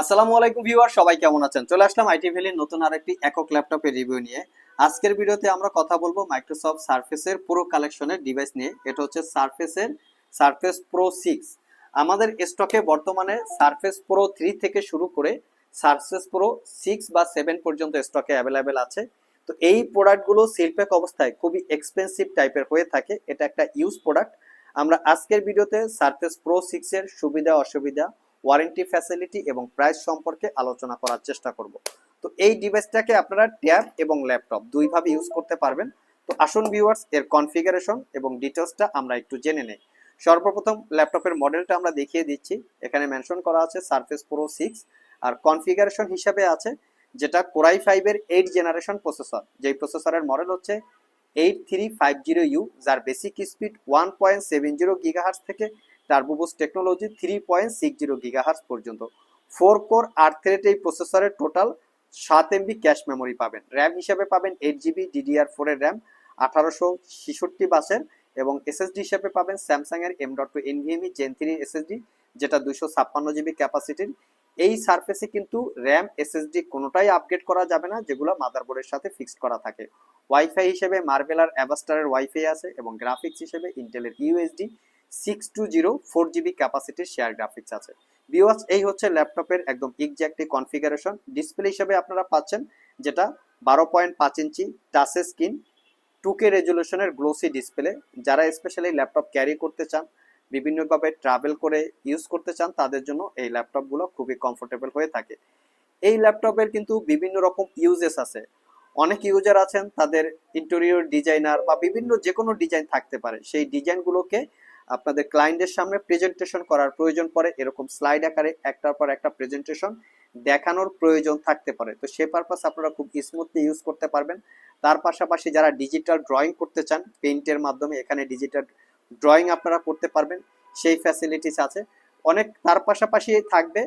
আসসালামু আলাইকুম ভিউয়ার, সবাই কেমন আছেন? চলে আসলাম আইটি ভ্যালির নতুন আরেকটি একক ল্যাপটপের রিভিউ নিয়ে। আজকের ভিডিওতে আমরা কথা বলব মাইক্রোসফট সার্ফেসের পুরো কালেকশনের ডিভাইস নিয়ে। এটা হচ্ছে সার্ফেসের সার্ফেস প্রো সিক্স আমাদের স্টকে বর্তমানে সার্ফেস প্রো থ্রি থেকে শুরু করে সার্ফেস প্রো সিক্স বা সেভেন পর্যন্ত স্টকে অ্যাভেলেবেল আছে। তো এই প্রোডাক্টগুলো শিল্পেক অবস্থায় খুবই এক্সপেন্সিভ টাইপের হয়ে থাকে। এটা একটা ইউজ প্রোডাক্ট আমরা আজকের ভিডিওতে সার্ফেস প্রো সিক্সের সুবিধা অসুবিধা ওয়ারেন্টি ফ্যাসিলিটি এবং প্রাইস সম্পর্কে আলোচনা করার চেষ্টা করব। তো এই ডিভাইসটাকে আপনারা ট্যাব এবং ল্যাপটপ দুইভাবে ইউজ করতে পারবেন। তো আসুন ভিউয়ার্স, এর কনফিগারেশন এবং ডিটেলসটা আমরা একটু জেনে নেই। সর্বপ্রথম ল্যাপটপের মডেলটা আমরা দেখিয়ে দিচ্ছি। এখানে মেনশন করা আছে সার্ফেস প্রো সিক্স আর কনফিগারেশন হিসাবে আছে যেটা কোরাই ফাইভের এইট জেনারেশন প্রসেসর যেই প্রসেসরের মডেল হচ্ছে eight three five zero U যার basic speed one point seven zero gigahertz থেকে turbo boost technology three point six zero gigahertz পর্যন্ত। ফোর কোর আট থ্রেড এই প্রসেসরের টোটাল সাত এমবি ক্যাশ মেমোরি পাবেন। র্যাম হিসেবে পাবেন এইট জিবি ডিডিআর ফোরের র্যাম আঠারোশো ছেষট্টি বাসের এবং এসএসডি হিসেবে পাবেন স্যামসাং এর M dot two NVMe Gen three SSD যেটা দুশো ছাপ্পান্ন জিবি ক্যাপাসিটির এই সার্ফেসে কিন্তু র্যাম এসএসডি কোনোটাই আপগ্রেড করা যাবে না, যেগুলো মাদারবোর্ডের সাথে ফিক্সড করা থাকে। ওয়াইফাই হিসেবে মার্বেলার অ্যাভাস্টারের ওয়াইফাই আছে এবং গ্রাফিক্স হিসেবে ইন্টেলের UHD six two zero four GB ক্যাপাসিটির share graphics আছে। বিওয়াস এই হচ্ছে ল্যাপটপের একদম এক্স্যাক্টলি কনফিগারেশন ডিসপ্লে হিসেবে আপনারা পাচ্ছেন যেটা বারো পয়েন্ট পাঁচ ইঞ্চি টাচে স্ক্রিন টু কে রেজলিউশনের গ্লোসি ডিসপ্লে যারা স্পেশালি ল্যাপটপ ক্যারি করতে চান, বিভিন্নভাবে ট্রাভেল করে ইউজ করতে চান, তাদের জন্য এই ল্যাপটপগুলো খুবই কমফোর্টেবল হয়ে থাকে। এই ল্যাপটপের কিন্তু বিভিন্ন রকম ইউজেস আছে। অনেক ইউজার আছেন, তাদের ইন্টেরিয়র ডিজাইনার বা বিভিন্ন যে কোনো ডিজাইন থাকতে পারে। সেই ডিজাইনগুলোকে আপনাদের ক্লায়েন্টের সামনে প্রেজেন্টেশন করার প্রয়োজন পড়ে, এরকম স্লাইড আকারে একটার পর একটা প্রেজেন্টেশন দেখানোর প্রয়োজন থাকতে পারে। তো সে পারপাস আপনারা খুব স্মুথলি ইউজ করতে পারবেন। তার পাশাপাশি যারা ডিজিটাল ড্রয়িং করতে চান পেইন্টের মাধ্যমে এখানে ডিজিটাল ড্রয়িং আপনারা করতে পারবেন, সেই ফ্যাসিলিটিস আছে। অনেক, তার পাশাপাশি থাকবে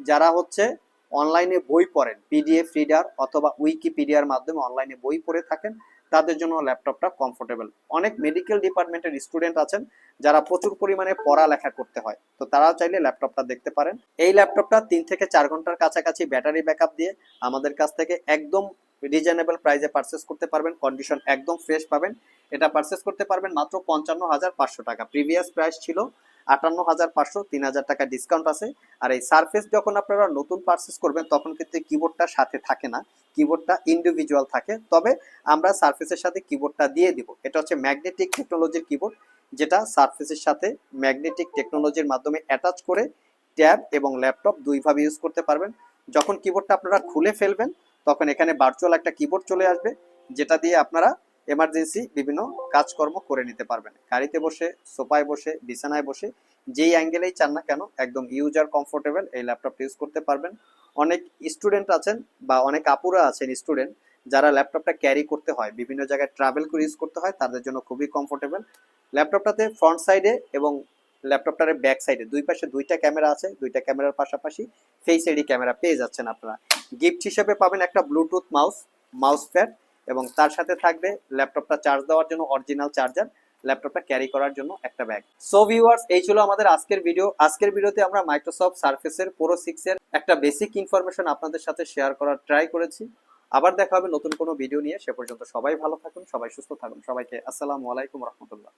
যারা হচ্ছে অনলাইনে বই পড়েন পিডিএফ রিডার অথবা উইকিপিডিয়ার মাধ্যমে অনলাইনে বই পড়ে থাকেন তাদের জন্য ল্যাপটপটা কমফোর্টেবল অনেক মেডিকেল ডিপার্টমেন্টের স্টুডেন্ট আছেন, যারা প্রচুর পরিমাণে পড়ালেখা করতে হয়। তো তারা চাইলে ল্যাপটপটা দেখতে পারেন। এই ল্যাপটপটা তিন থেকে চার ঘণ্টার কাছাকাছি ব্যাটারি ব্যাকআপ দিয়ে আমাদের কাছ থেকে একদম রিজনেবল প্রাইসে পারচেস করতে পারবেন। কন্ডিশন একদম ফ্রেশ পাবেন। এটা পারচেস করতে পারবেন মাত্র পঞ্চান্ন হাজার পাঁচশো টাকা। প্রিভিয়াস প্রাইস ছিল আটান্ন হাজার পাঁচশো তিন হাজার টাকা ডিসকাউন্ট আছে। আর এই সারফেস যখন আপনারা নতুন পারচেস করবেন, তখন কিন্তু কিবোর্ডটা সাথে থাকে না। কিবোর্ডটা ইন্ডিভিজুয়াল থাকে। তবে আমরা সারফেসের সাথে কিবোর্ডটা দিয়ে দিব। এটা হচ্ছে ম্যাগনেটিক টেকনোলজির কিবোর্ড যেটা সারফেসের সাথে ম্যাগনেটিক টেকনোলজির মাধ্যমে অ্যাটাচ করে ট্যাব এবং ল্যাপটপ দুইভাবে ইউজ করতে পারবেন। যখন কিবোর্ডটা আপনারা খুলে ফেলবেন, তখন এখানে ভার্চুয়াল একটা কিবোর্ড চলে আসবে, যেটা দিয়ে আপনারা এমার্জেন্সি বিভিন্ন কাজকর্ম করে নিতে পারবেন। গাড়িতে বসে, সোফায় বসে, বিছানায় বসে, যেই অ্যাঙ্গেলেই চান না কেন, একদম ইউজার কমফোর্টেবল এই ল্যাপটপটা ইউজ করতে পারবেন। অনেক স্টুডেন্ট আছেন বা অনেক আপুরা আছেন স্টুডেন্ট যারা ল্যাপটপটা ক্যারি করতে হয়, বিভিন্ন জায়গায় ট্রাভেল করে ইউজ করতে হয়, তাদের জন্য খুবই কমফোর্টেবল ল্যাপটপটাতে ফ্রন্ট সাইডে এবং ল্যাপটপটার ব্যাক সাইডে দুই পাশে দুইটা ক্যামেরা আছে, দুইটা ক্যামেরার পাশাপাশি ফেস আইডি ক্যামেরা পেয়ে যাচ্ছেন আপনারা। গিফট হিসেবে পাবেন একটা ব্লুটুথ মাউস মাউস প্যাড এবং তার সাথে থাকবে ল্যাপটপটা চার্জ দেওয়ার জন্য অরিজিনাল চার্জার ল্যাপটপটা ক্যারি করার জন্য একটা ব্যাগ সো ভিউয়ার্স এই ছিল আমাদের আজকের ভিডিও আজকের ভিডিওতে আমরা মাইক্রোসফট সার্ফেসের পুরো সিক্সের একটা বেসিক ইনফরমেশন আপনাদের সাথে শেয়ার করার ট্রাই করেছি। আবার দেখা হবে নতুন কোনো ভিডিও নিয়ে। সে পর্যন্ত সবাই ভালো থাকুন, সবাই সুস্থ থাকুন। সবাইকে আসসালামু আলাইকুম রহমতুল্লাহ।